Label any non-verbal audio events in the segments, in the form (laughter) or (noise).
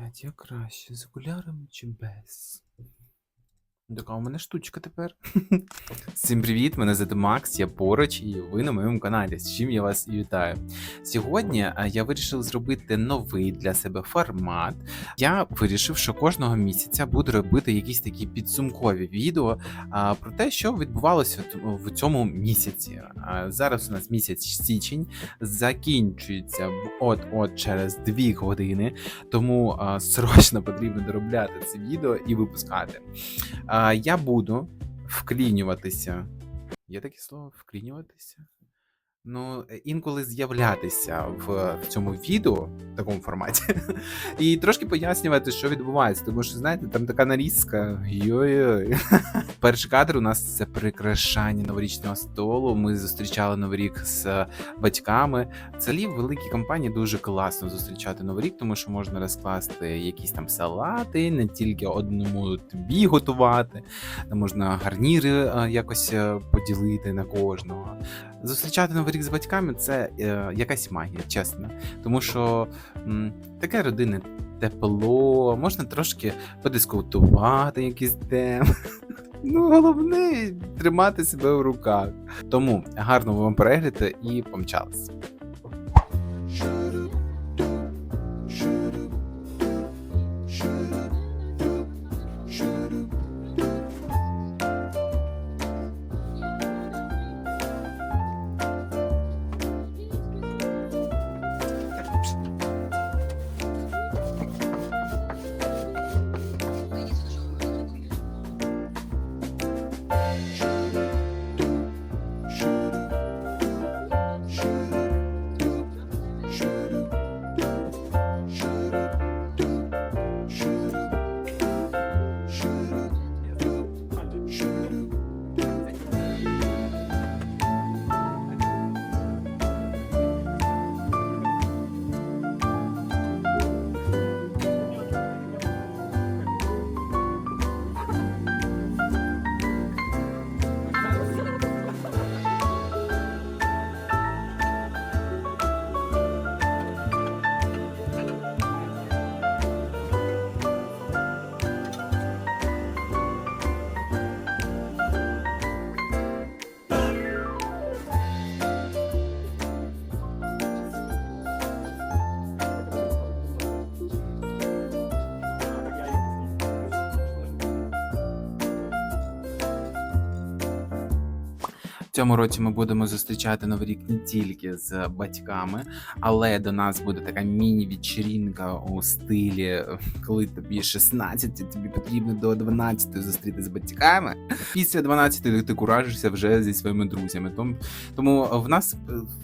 Блядь, я краще з окулярами чи без? Така у мене штучка тепер. (laughs) Всім привіт! Мене звати Макс, я поруч, і ви на моєму каналі, з чим я вас і вітаю. Сьогодні е, я вирішив зробити новий для себе формат. Я вирішив, що кожного місяця буду робити якісь такі підсумкові відео а, про те, що відбувалося в цьому місяці. А, Зараз у нас місяць січень закінчується от-от через дві години, тому срочно потрібно доробляти це відео і випускати. Я буду вклінюватися. Є таке слово вклінюватися? Ну, е, інколи з'являтися в, в цьому відео в такому форматі (laughs) і трошки пояснювати, що відбувається. Тому що, знаєте, там така нарізка. Йой-йой. (laughs) Перший кадр у нас це прикрашання новорічного столу. Ми зустрічали новий рік з батьками. Взагалі, в великій компанії дуже класно зустрічати новий рік, тому що можна розкласти якісь там салати, не тільки одному тобі готувати, можна гарніри е, якось е, поділити на кожного. Зустрічати новий рік з батьками це е, якась магія, чесно. Тому що м, таке родинне тепло, можна трошки подискутувати якісь теми. (laughs) Ну, головне тримати себе в руках. Тому гарного вам перегляду і помчались. Цьому році ми будемо зустрічати новий рік не тільки з батьками, але до нас буде така міні-вечірінка у стилі, коли тобі 16, тобі потрібно до 12 зустріти з батьками. Після 12 ти куражишся вже зі своїми друзями. Тому, тому в нас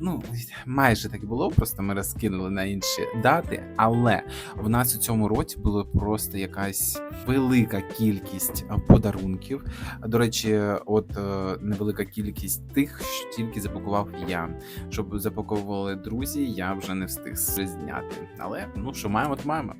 ну майже так і було, просто ми розкинули на інші дати. Але в нас у цьому році було просто якась велика кількість подарунків. До речі, от е, невелика кількість тих, що тільки запакував я. Щоб запаковували друзі, я вже не встиг зняти. Але ну що маємо, то маємо.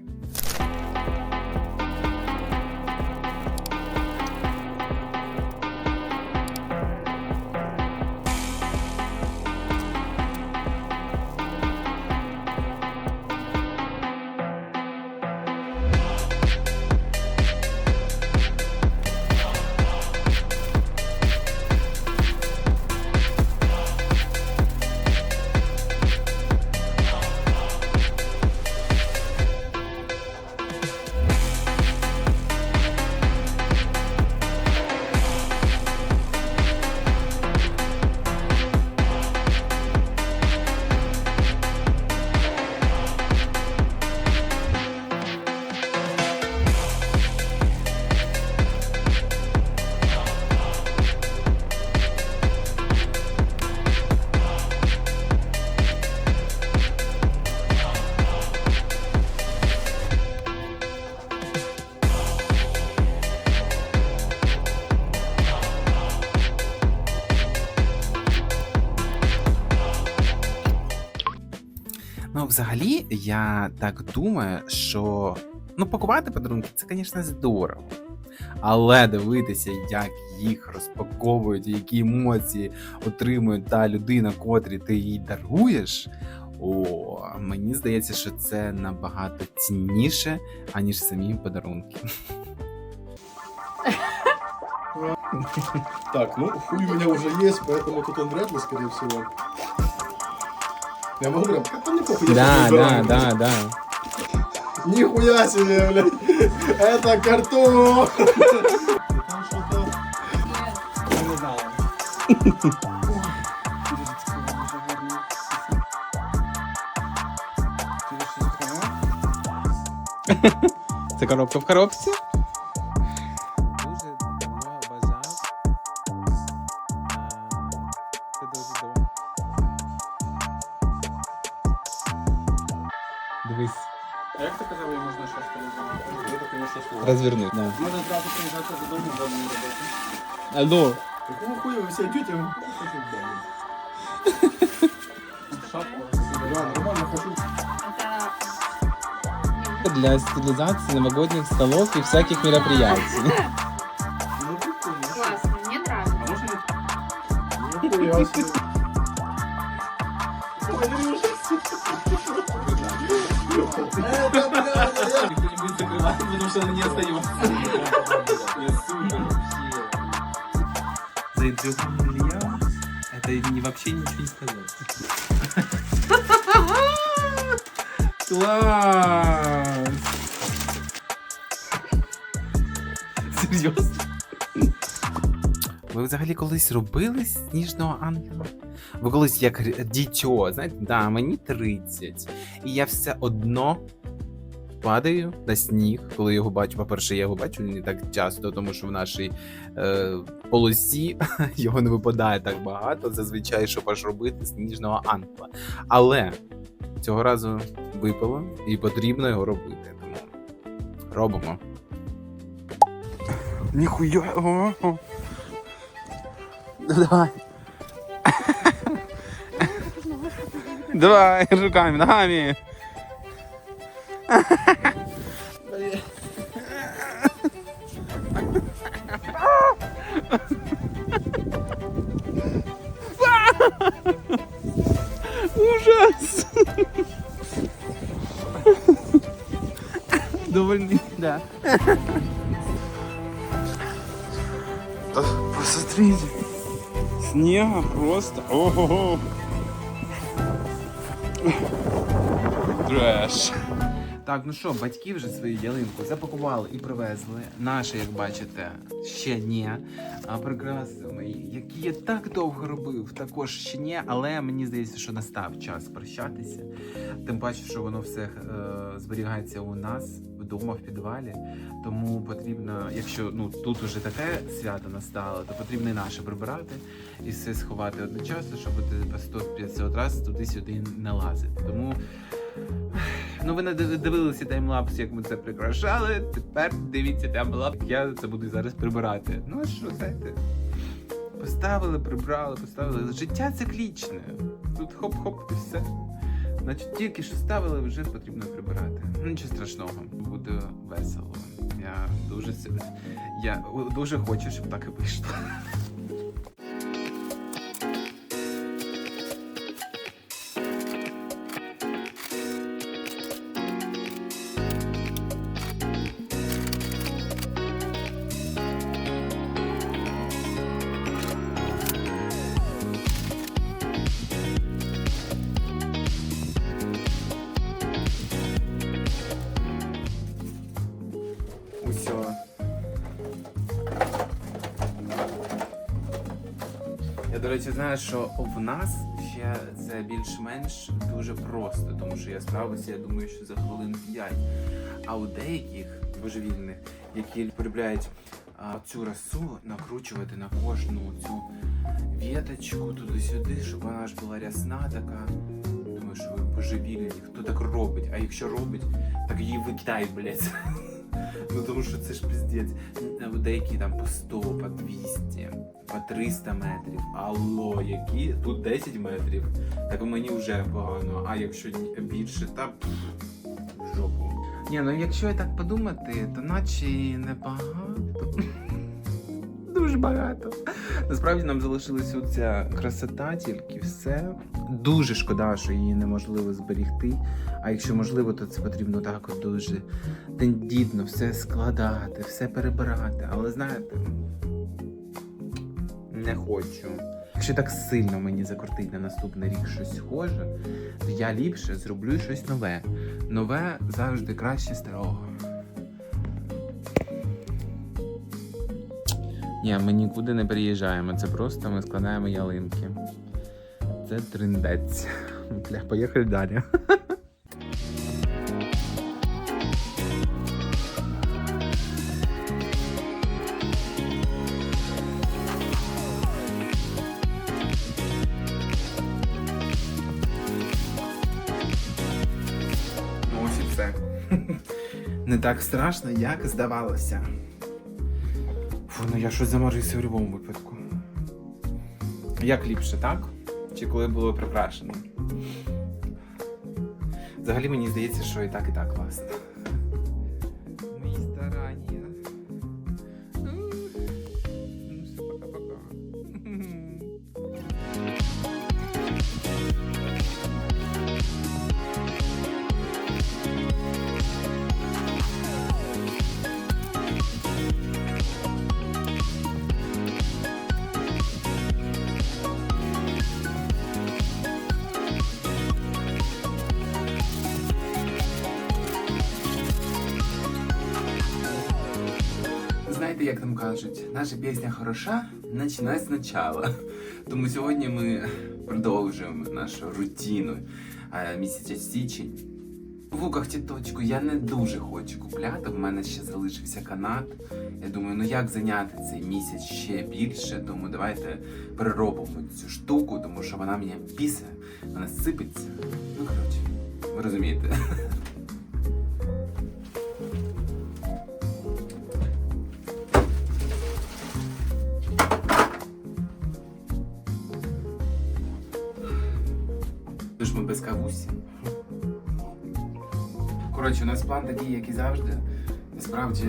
Ну, взагалі, я так думаю, що ну, пакувати подарунки це, звісно, здорово. Але дивитися, як їх розпаковують, які емоції отримує та людина, котрій ти їй даруєш. О, мені здається, що це набагато цінніше, аніж самі подарунки. Так, ну хуй у меня уже есть, поэтому тут он вряд ли, скорее. Я могу прям, а там не похуй, я Да, щас да, выбираю. да, да. Нихуя себе, блядь. Это картон. Там что-то... Я не знаю. Це (laughs) коробка в коробці? Звісно, слово. Розверни. Да. Можна зразу приїжджати додому, вдома не робити. Алло. Какого хуя вы все идете? Я хочу в баню. Шапку. Да, нормально хожу. Это Для стилизации новогодних столов и всяких мероприятий. (laughs) Ну, прикольно. классно, мне нравится. А може не Нихуя себе. Класс! Серйозно? Ви взагалі колись робили сніжного ангела? Ви колись як дітьо, знаєте, да, мені 30. І я все одно падаю на сніг, коли його бачу. По-перше, я його бачу не так часто, тому що в нашій е, полосі (laughs) його не випадає так багато. Зазвичай, щоб аж робити сніжного ангела. Але цього разу випало і потрібно його робити. Тому робимо. Ніхуя. Давай. Давай, руками, ногами. Снега просто. Ого. Треш. Так, ну що, батьки вже свою ялинку запакували і привезли. Наша, як бачите, ще ні. А прикраси мої, які я так довго робив, також ще ні, але мені здається, що настав час прощатися. Тим паче, що воно все е, зберігається у нас вдома в підвалі. Тому потрібно, якщо ну тут уже таке свято настало, то потрібно і наше прибирати і все сховати одночасно, щоб по 100-500 разів туди-сюди не лазити. Тому ну ви не дивилися таймлапс, як ми це прикрашали. Тепер дивіться таймлапс, як я це буду зараз прибирати. Ну а що, знаєте? Поставили, прибрали, поставили. Життя циклічне. Тут хоп-хоп і все. Значить, тільки що ставили, вже потрібно прибирати. Нічого страшного, буде весело. Я дуже я дуже хочу, щоб так і вийшло. Речі, знаю, що в нас ще це більш-менш дуже просто, тому що я справився, я думаю, що за хвилин 5. А у деяких божевільних, які полюбляють а, цю расу накручувати на кожну цю віточку туди-сюди, щоб вона ж була рясна така. Думаю, що ви божевільні, хто так робить, а якщо робить, так її викидають, блядь. Ну тому що це ж піздець. Деякі там по 100, по 200, по 300 метрів. Алло, які? Тут 10 метрів. Так мені вже погано. А якщо більше, та жопу. Ні, ну якщо я так подумати, то наче небагато. Дуже багато. Насправді нам залишилася оця красота, тільки все. Дуже шкода, що її неможливо зберігти. А якщо можливо, то це потрібно так от дуже тендітно все складати, все перебирати. Але знаєте, не хочу. Якщо так сильно мені закрутить на наступний рік щось схоже, то я ліпше зроблю щось нове. Нове завжди краще старого. Ні, ми нікуди не переїжджаємо. Це просто ми складаємо ялинки. Це триндець. Бля, поїхали далі. Ну. (laughs) Не так страшно, як здавалося. Ну я щось заморився в будь-якому випадку. Як ліпше, так? Чи коли було прикрашено? Взагалі мені здається, що і так, і так класно. Знаєте, як там кажуть, наша пісня хороша, починай спочатку. (laughs) Тому сьогодні ми продовжуємо нашу рутину е, місяця січень. В луках тіточку я не дуже хочу купляти. В мене ще залишився канат. Я думаю, ну як зайняти цей місяць ще більше, тому давайте переробимо цю штуку, тому що вона мені пісе, вона сипеться. Ну коротше, ви розумієте. (laughs) Коротше, у нас план такий, як і завжди. Насправді,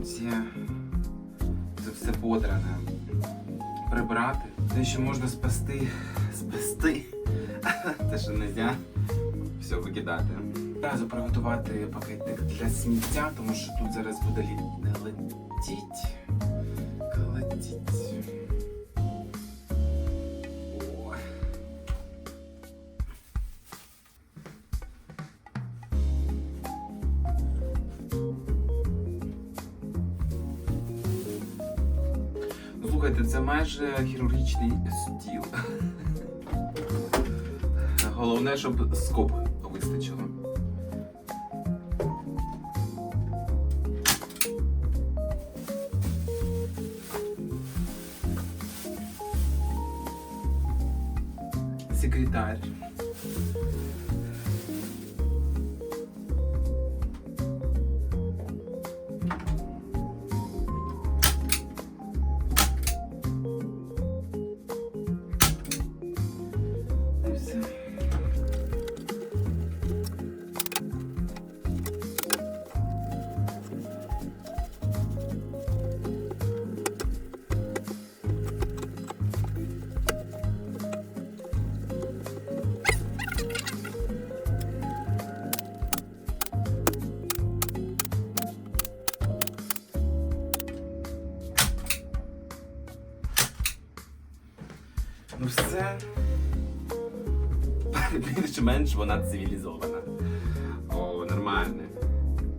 оці це все подране. Прибрати. Те, що можна спасти, спасти. (laughs) Те, що не можна, все викидати. Одразу приготувати пакетик для сміття, тому що тут зараз буде лі- майже хірургічний стіл. Головне, щоб скоб вистачило. Ну все. Більш-менш вона цивілізована. О, нормально.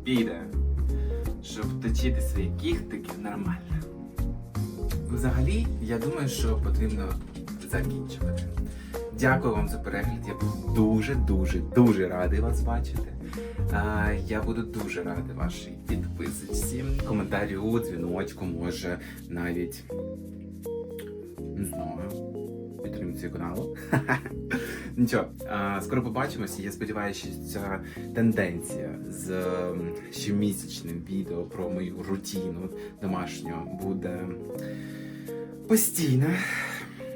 Піде. Щоб точити свої кіхтики нормально. Взагалі, я думаю, що потрібно закінчувати. Дякую вам за перегляд. Я був дуже, дуже, дуже радий вас бачити. А, я буду дуже радий вашій підписочці, коментарю, дзвіночку, може навіть не знаю, підтримці каналу. (laughs) Нічого, скоро побачимося. Я сподіваюся, що ця тенденція з щомісячним відео про мою рутину домашню буде постійна.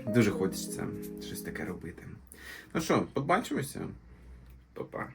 Дуже хочеться щось таке робити. Ну що, побачимося? Па-па.